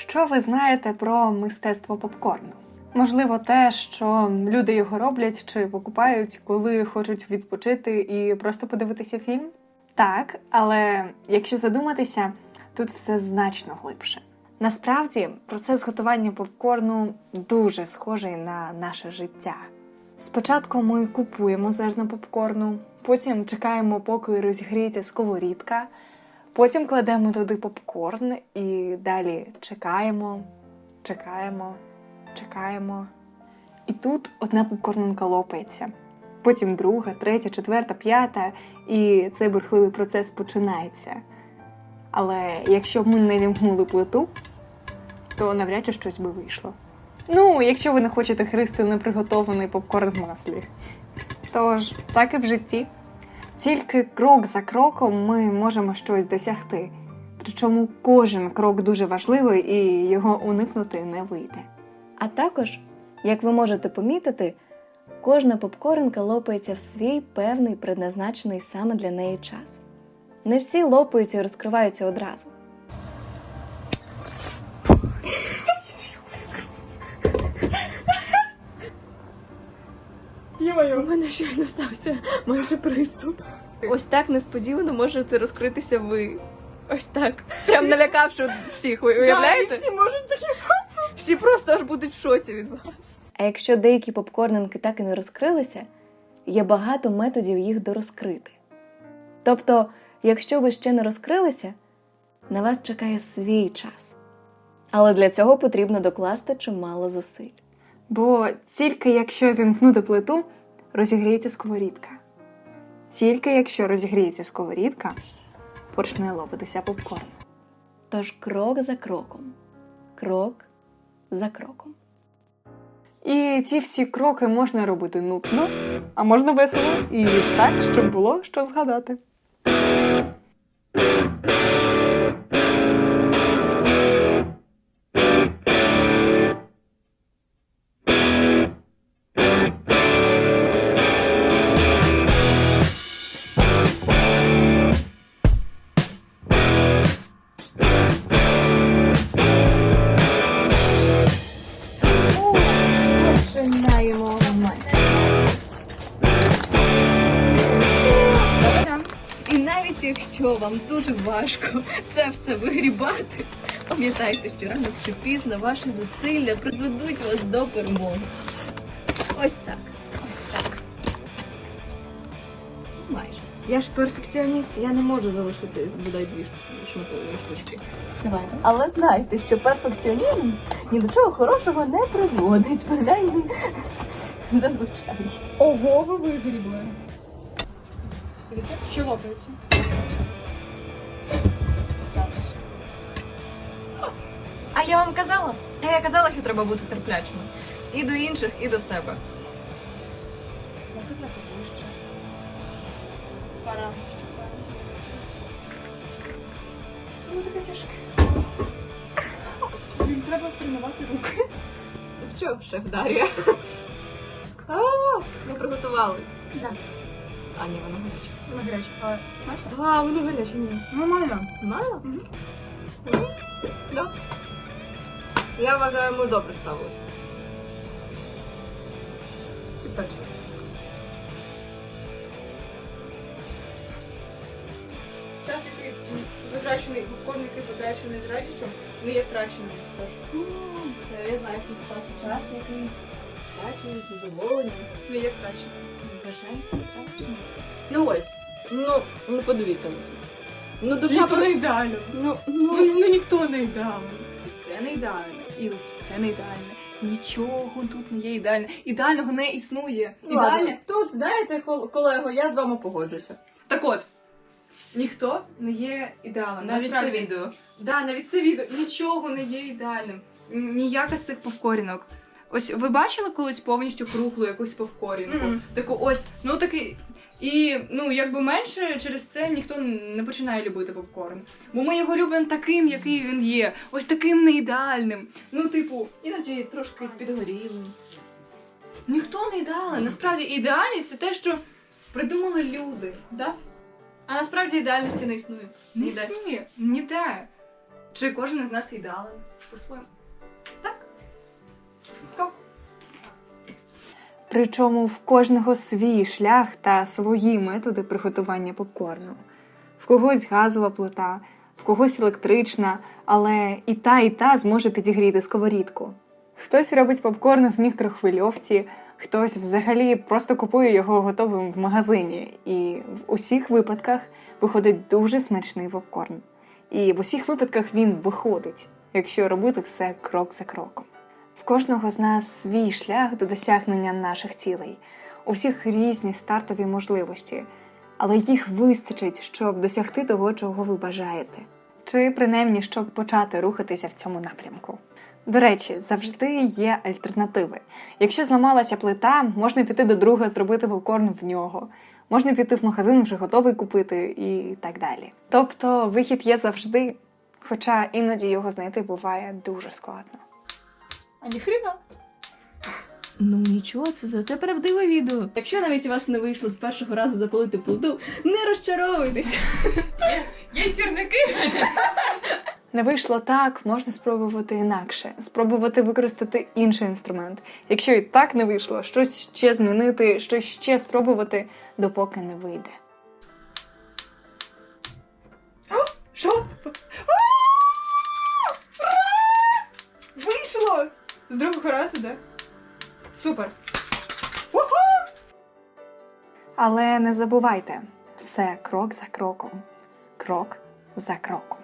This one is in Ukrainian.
Що ви знаєте про мистецтво попкорну? Можливо, те, що люди його роблять чи покупають, коли хочуть відпочити і просто подивитися фільм? Так, але якщо задуматися, тут все значно глибше. Насправді, процес готування попкорну дуже схожий на наше життя. Спочатку ми купуємо зерна попкорну, потім чекаємо, поки розігріється сковорідка, потім кладемо туди попкорн і далі чекаємо, чекаємо, чекаємо. І тут одна попкорнинка лопається, потім друга, третя, четверта, п'ята, і цей бурхливий процес починається. Але якщо б ми не вімкнули плиту, то навряд чи щось би вийшло. Ну, якщо ви не хочете христи неприготований попкорн в маслі. Тож, так і в житті. Тільки крок за кроком ми можемо щось досягти. Причому кожен крок дуже важливий і його уникнути не вийде. А також, як ви можете помітити, кожна попкоринка лопається в свій певний предназначений саме для неї час. Не всі лопаються і розкриваються одразу. У мене щойно стався майже приступ. Ось так несподівано можете розкритися ви. Ось так. Прям налякавши всіх, ви уявляєте? всі можуть такі. Всі просто аж будуть в шоці від вас. А якщо деякі попкорнинки так і не розкрилися, є багато методів їх дорозкрити. Тобто, якщо ви ще не розкрилися, на вас чекає свій час. Але для цього потрібно докласти чимало зусиль. Бо тільки якщо вімкнути плиту, розігріється сковорідка. Тільки якщо розігріється сковорідка, почне лопатися попкорн. Тож крок за кроком, крок за кроком. І ці всі кроки можна робити нудно, а можна весело і так, щоб було що згадати. Якщо вам дуже важко це все вигрібати, пам'ятайте, що рано чи пізно ваші зусилля призведуть вас до перемоги. Ось так. Ось так. Майже. Я ж перфекціоніст, я не можу залишити бодай дві шматові штучки. Давайте. Але знайте, що перфекціонізм ні до чого хорошого не призводить, принаймні зазвичай. Ого, ви вигрібли. Дивіться, що лопається. А я вам казала? А я казала, що треба бути терплячими. І до інших, і до себе. Можна трохи ближче. Пора, що пора. Воно таке тяжке. Блін, треба тренувати руки. Ну що, шеф Дар'я? Ми приготували. Да. А, ні, воно гаряче. Воно гаряче. А це смачно? А, воно гаряче, ні. Нормально. Мало? Мгм. Ну, да. Я вважаю, ми добре справилися. Ти перший. Час, який затрачений, попкорн, який потрачений з радістю, не є втраченим. Тож, Це я знаю цю спати час, який бачили, задоволені. не є втраченим. Вважається втраченим. Ну ось. Ну, ну подивіться на це. Ну душа Ніхто про... не ідеально. Ну, Ну, ну, ну ніхто не ідеальний. Це не ідеальне. І ось це не ідеальне. Нічого тут не є ідеальне. Ідеального не існує. Ладно, тут, знаєте, кол- колего, я з вами погоджуся. Так от. Ніхто не є ідеалом. Навіть це Насправді. відео. Да, навіть це відео нічого не є ідеальним. Ніяка з цих попкорінок. Ось ви бачили колись повністю круглу якусь попкорінку? Мгм. Таку ось, ну такий. І ну, якби менше через це ніхто не починає любити попкорн. Бо ми його любимо таким, який він є. Ось таким не ідеальним. Ну, типу, Іноді трошки підгорілим. ніхто не ідеальний. Насправді ідеальність це те, що придумали люди. Да? А насправді ідеальності не існує. Не Ніде. існує. Ніде. Чи кожен із нас ідеален по-своєму? Причому в кожного свій шлях та свої методи приготування попкорну. В когось газова плита, в когось електрична, але і та, і та зможе підігріти сковорідку. Хтось робить попкорн в мікрохвильовці, хтось взагалі просто купує його готовим в магазині. І в усіх випадках виходить дуже смачний попкорн. І в усіх випадках він виходить, якщо робити все крок за кроком. В кожного з нас свій шлях до досягнення наших цілей. У всіх різні стартові можливості, але їх вистачить, щоб досягти того, чого ви бажаєте, чи принаймні щоб почати рухатися в цьому напрямку. До речі, завжди є альтернативи. Якщо зламалася плита, можна піти до друга, зробити попкорн в нього. Можна піти в магазин вже готовий купити і так далі. Тобто вихід є завжди, хоча іноді його знайти буває дуже складно. А ніхрена. Ну нічого, це зате правдиве відео. Якщо навіть у вас не вийшло з першого разу запалити плиту, не розчаровуйтеся. Є сірники. Не вийшло так, можна спробувати інакше, спробувати використати інший інструмент. Якщо і так не вийшло, щось ще змінити, щось ще спробувати, допоки не вийде. Що? З другого разу, да? Супер. Але не забувайте, все крок за кроком, крок за кроком.